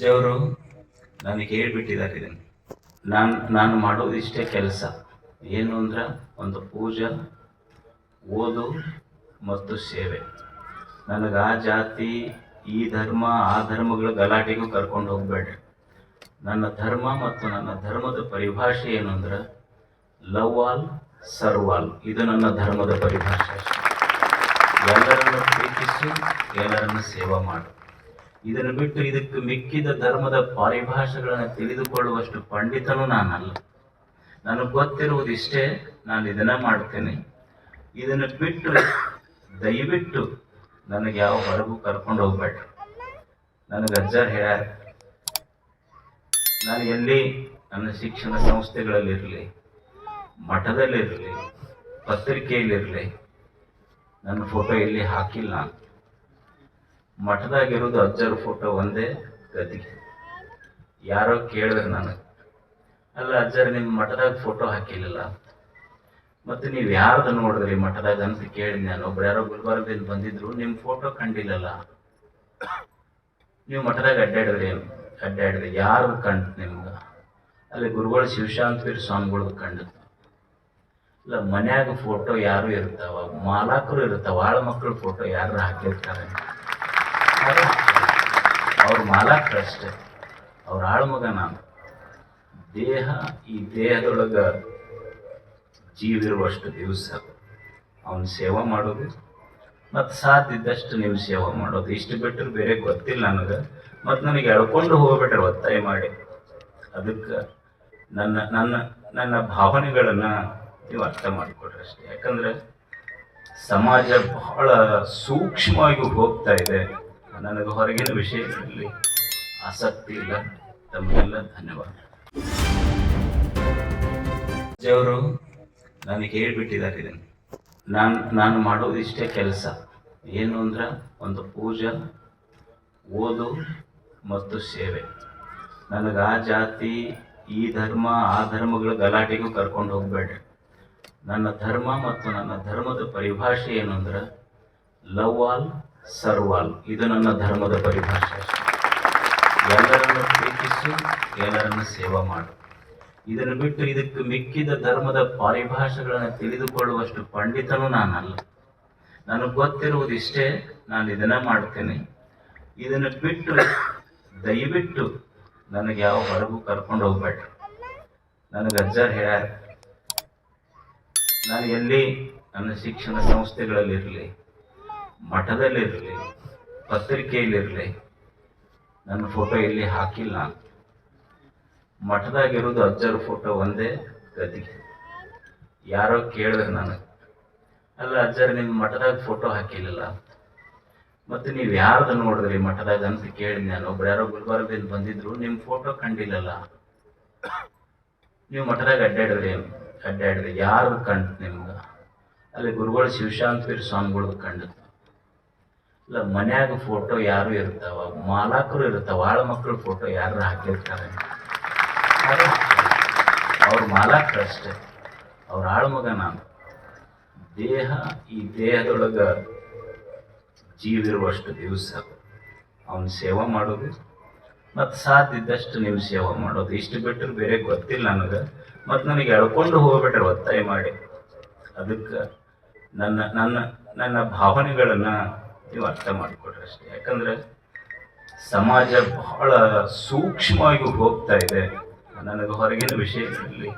ದೇವರು ನನಗೆ ಹೇಳ್ಬಿಟ್ಟಿದ್ದಾರೆ ಇದನ್ನು. ನಾನು ನಾನು ಮಾಡೋದು ಇಷ್ಟೇ ಕೆಲಸ. ಏನು ಅಂದ್ರೆ ಒಂದು ಪೂಜೆ, ಓದು ಮತ್ತು ಸೇವೆ. ನನಗೆ ಆ ಜಾತಿ, ಈ ಧರ್ಮ, ಆ ಧರ್ಮಗಳ ಗಲಾಟೆಗೂ ಕರ್ಕೊಂಡು ಹೋಗ್ಬೇಡ್ರಿ. ನನ್ನ ಧರ್ಮ ಮತ್ತು ನನ್ನ ಧರ್ಮದ ಪರಿಭಾಷೆ ಏನು ಅಂದ್ರೆ ಲವ್ ಆಲ್ ಸರ್ವ್ ಆಲ್ ಇದು ನನ್ನ ಧರ್ಮದ ಪರಿಭಾಷೆ. ಎಲ್ಲರನ್ನು ಪ್ರೀತಿಸು, ಎಲ್ಲರನ್ನು ಸೇವಾ ಮಾಡು. ಇದನ್ನು ಬಿಟ್ಟು ಇದಕ್ಕೆ ಮಿಕ್ಕಿದ ಧರ್ಮದ ಪರಿಭಾಷೆಗಳನ್ನು ತಿಳಿದುಕೊಳ್ಳುವಷ್ಟು ಪಂಡಿತನು ನಾನಲ್ಲ. ನನಗೆ ಗೊತ್ತಿರುವುದು ಇಷ್ಟೇ, ನಾನು ಇದನ್ನ ಮಾಡ್ತೇನೆ ಇದನ್ನು ಬಿಟ್ಟು, ದಯವಿಟ್ಟು ನನಗೆ ಯಾವ ಹೊರಗೂ ಕರ್ಕೊಂಡು ಹೋಗ್ಬೇಡ್ರಿ ನನಗೆ ಅಜ್ಜಾರ್ ಹೇಳ್ಯಾರ, ನಾನು ಎಲ್ಲಿ ನನ್ನ ಶಿಕ್ಷಣ ಸಂಸ್ಥೆಗಳಲ್ಲಿರಲಿ ಮಠದಲ್ಲಿರಲಿ ಪತ್ರಿಕೆಯಲ್ಲಿರಲಿ ನನ್ನ ಫೋಟೋ ಎಲ್ಲಿ ಹಾಕಿಲ್ಲ ಮಠದಾಗಿರೋದು ಅಜ್ಜರ ಫೋಟೋ ಒಂದೇ ಗದ್ದಿಗೆ ಯಾರೋ ಕೇಳಿದ್ರು ನಾನು. ಅಲ್ಲ ಅಜ್ಜರ ನಿಮ್ಮ ಮಠದಾಗ ಫೋಟೋ ಹಾಕಿಲ್ಲಲ್ಲ? ಮತ್ತು ನೀವು ಯಾರ್ದು ನೋಡಿದ್ರಿ ಮಠದಾಗ ಅಂತ ಕೇಳಿ ನಾನು. ಒಬ್ರು ಯಾರೋ ಗುಲ್ಬರ್ಗದಿಂದ ಬಂದಿದ್ರು ನಿಮ್ಮ ಫೋಟೋ ಕಂಡಿಲ್ಲಲ್ಲ? ನೀವು ಮಠದಾಗ ಅಡ್ಡಾಡಿದ್ರಿ ಅಡ್ಡಾಡಿದ್ರಿ. ಯಾರು ಕಂಡು ನಿಮ್ಗೆ? ಅಲ್ಲಿ ಗುರುಗಳು ಶಿವಶಾಂತವೀರ್ ಸ್ವಾಮಿಗಳ್ದು ಕಂಡು ಇಲ್ಲ ಮನ್ಯಾಗ ಫೋಟೋ ಯಾರು ಇರ್ತಾವ? ಮಾಲಾಕರು ಇರ್ತಾವ? ಆಳ ಮಕ್ಕಳ ಫೋಟೋ ಯಾರು ಹಾಕಿರ್ತಾರೆ? ಅವ್ರ ಮಾಲಾಕರು ಅಷ್ಟೇ. ಅವ್ರ ಆಳ್ಮಗ ನಾನು. ದೇಹ, ಈ ದೇಹದೊಳಗ ಜೀವಿರುವಷ್ಟು ದಿವಸ ಅವನ ಸೇವೆ ಮಾಡೋದು, ಮತ್ತು ಸಾಧ್ಯ ಇದ್ದಷ್ಟು ನೀವು ಸೇವೆ ಮಾಡೋದು. ಇಷ್ಟು ಬಿಟ್ಟರೆ ಬೇರೆ ಗೊತ್ತಿಲ್ಲ ನನಗೆ. ಮತ್ತು ನನಗೆ ಎಳ್ಕೊಂಡು ಹೋಗ್ಬಿಟ್ರೆ ಒತ್ತಾಯ ಮಾಡಿ. ಅದಕ್ಕೆ ನನ್ನ ನನ್ನ ನನ್ನ ಭಾವನೆಗಳನ್ನು ನೀವು ಅರ್ಥ ಮಾಡಿಕೊಡ್ರಿ ಅಷ್ಟೇ. ಯಾಕಂದ್ರೆ ಸಮಾಜ ಬಹಳ ಸೂಕ್ಷ್ಮವಾಗಿ ಹೋಗ್ತಾ ಇದೆ. ನನಗೆ ಹೊರಗಿನ ವಿಷಯಗಳಲ್ಲಿ ಆಸಕ್ತಿ ಇಲ್ಲ. ತಮಗೆಲ್ಲ ಧನ್ಯವಾದ. ಅವರು ನನಗೆ ಹೇಳ್ಬಿಟ್ಟಿದ್ದಾರೆ ಇದನ್ನು. ನಾನು ನಾನು ಮಾಡೋದು ಇಷ್ಟೇ ಕೆಲಸ. ಏನು ಅಂದ್ರೆ ಒಂದು ಪೂಜೆ, ಓದು ಮತ್ತು ಸೇವೆ. ನನಗೆ ಆ ಜಾತಿ, ಈ ಧರ್ಮ, ಆ ಧರ್ಮಗಳ ಗಲಾಟೆಗೂ ಕರ್ಕೊಂಡು ಹೋಗ್ಬೇಡ್ರಿ. ನನ್ನ ಧರ್ಮ ಮತ್ತು ನನ್ನ ಧರ್ಮದ ಪರಿಭಾಷೆ ಏನು ಅಂದ್ರೆ, ಲವ್ ಆಲ್ ಸರ್ವ್ ಆಲ್ ಇದು ನನ್ನ ಧರ್ಮದ ಪರಿಭಾಷೆ. ಎಲ್ಲರನ್ನು ಪ್ರೀತಿಸು, ಎಲ್ಲರನ್ನು ಸೇವಾ ಮಾಡು. ಇದನ್ನು ಬಿಟ್ಟು ಇದಕ್ಕೆ ಮಿಕ್ಕಿದ ಧರ್ಮದ ಪರಿಭಾಷೆಗಳನ್ನು ತಿಳಿದುಕೊಳ್ಳುವಷ್ಟು ಪಂಡಿತನೂ ನಾನಲ್ಲ. ನನಗೆ ಗೊತ್ತಿರುವುದಿಷ್ಟೇ ನಾನು ಇದನ್ನ ಮಾಡ್ತೇನೆ ಇದನ್ನು ಬಿಟ್ಟು, ದಯವಿಟ್ಟು ನನಗೆ ಯಾವ ಹೊರಗೂ ಕರ್ಕೊಂಡು ಹೋಗ್ಬೇಡ್ರಿ. ನನಗೆ ಅಜ್ಜಾರ್ ಹೇಳ್ಯಾರ, ನಾನು ಎಲ್ಲಿ ನನ್ನ ಶಿಕ್ಷಣ ಸಂಸ್ಥೆಗಳಲ್ಲಿರಲಿ ಮಠದಲ್ಲಿರಲಿ, ಪತ್ರಿಕೆಯಲ್ಲಿರಲಿ, ನನ್ನ ಫೋಟೋ ಇಲ್ಲಿ ಹಾಕಿಲ್ಲ. ಮಠದಾಗಿರೋದು ಅಜ್ಜರ ಫೋಟೋ ಒಂದೇ ಗತಿ. ಯಾರೋ ಕೇಳಿದ್ರು ನನಗೆ. ಅಲ್ಲ ಅಜ್ಜರ್ ನಿಮ್ಮ ಮಠದಾಗ ಫೋಟೋ ಹಾಕಿಲ್ಲ ಮತ್ತೆ ನೀವು ಯಾರ್ದು ನೋಡಿದ್ರಿ ಮಠದಾಗ ಅಂತ ಕೇಳಿ ನಾನು. ಒಬ್ರು ಯಾರೋ ಗುಲ್ಬರ್ಗದಿಂದ ಬಂದಿದ್ರು ನಿಮ್ಮ ಫೋಟೋ ಕಂಡಿಲ್ಲಲ್ಲ. ನೀವು ಮಠದಾಗ ಅಡ್ಡಾಡಿದ್ರಿ ಅಡ್ಡಾಡಿದ್ರಿ. ಯಾರು ಕಂಡು ನಿಮ್ಗೆ? ಅಲ್ಲಿ ಗುರುಗಳು ಶಿವಶಾಂತವೀರ್ ಸ್ವಾಮಿಗಳ್ದು ಕಂಡು ಇಲ್ಲ, ಮನ್ಯಾಗ ಫೋಟೋ ಯಾರು ಇರ್ತಾವ? ಮಾಲಾಕರು ಇರ್ತಾವ, ಆಳ ಮಕ್ಕಳ ಫೋಟೋ ಯಾರು ಹಾಕಿರ್ತಾರೆ? ಅವ್ರ ಮಾಲಾಕರು ಅಷ್ಟೇ. ಅವ್ರ ಆಳ್ಮಗ ನಾನು. ದೇಹ, ಈ ದೇಹದೊಳಗ ಜೀವಿರುವಷ್ಟು ದಿವಸ ಅವನ ಸೇವೆ ಮಾಡೋದು, ಮತ್ತು ಸಾಧ್ಯದಷ್ಟು ನೀವು ಸೇವೆ ಮಾಡೋದು. ಇಷ್ಟು ಬಿಟ್ಟರೆ ಬೇರೆ ಗೊತ್ತಿಲ್ಲ ನನಗೆ. ಮತ್ತು ನನಗೆ ಎಳ್ಕೊಂಡು ಹೋಗ್ಬಿಟ್ರೆ ಒತ್ತಾಯ ಮಾಡಿ. ಅದಕ್ಕೆ ನನ್ನ ನನ್ನ ನನ್ನ ಭಾವನೆಗಳನ್ನು ನೀವು ಅರ್ಥ ಮಾಡಿಕೊಡ್ರಿ ಅಷ್ಟೇ ಯಾಕಂದ್ರೆ ಸಮಾಜ ಬಹಳ ಸೂಕ್ಷ್ಮವಾಗಿ ಹೋಗ್ತಾ ಇದೆ. ನನಗೆ ಹೊರಗಿನ ವಿಷಯಗಳಲ್ಲಿ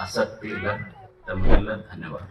ಆಸಕ್ತಿ ಇಲ್ಲ. ತಮಗೆಲ್ಲ ಧನ್ಯವಾದ